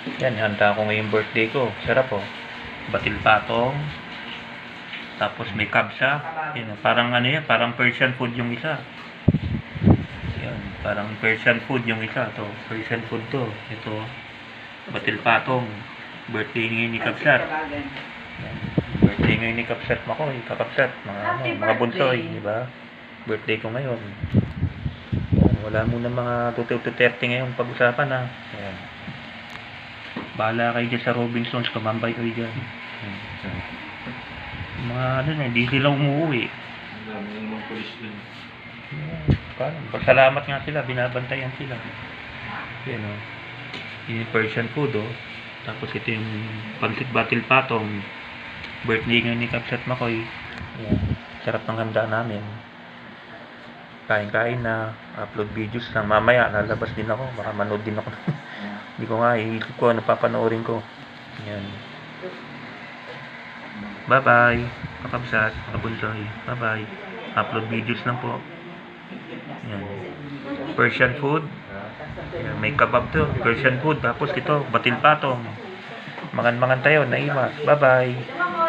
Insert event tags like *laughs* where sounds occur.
Yan, handa ko ngayong birthday ko. Sarap po. Batil patong. Tapos may kabsa. Yan, parang ano yan, parang Persian food yung isa. Yan, parang Persian food yung isa. To, Persian food to. Ito, batil patong. Birthday ngayon ni Kabsat. Yan. Birthday ngayon ni Kapsat Makoy, kakapsat, mga, ano, mga bunsoy, birthday. di ba? Birthday ko ngayon. Yan, wala muna mga 2-30 ngayon pag-usapan ha. Yan. Bahala kayo dyan sa Robinsons, kamambay kayo dyan. Yan. Mga ano na, hindi sila umuwi. Ang dami ng mga. Paano? Pasalamat nga sila, binabantayan sila. Yan o. Yung Persian food o. Tapos ito yung pansit batil patong. Birthday ngayon ni Kapsat Makoy. Yan. Sarap ng handa namin. Kain-kain na. Upload videos lang. Mamaya lalabas din ako. Baka manood din ako. *laughs* Hindi ko nga iisip ko ano papanoorin ko. Yan. Bye-bye. Kakabsat, kakabunsoy. Bye-bye. Upload videos lang po. Yan. Persian food. Yan, may kebab to. Persian food. Tapos ito, batil patong. Mangan-mangan tayo. Naimas. Bye-bye.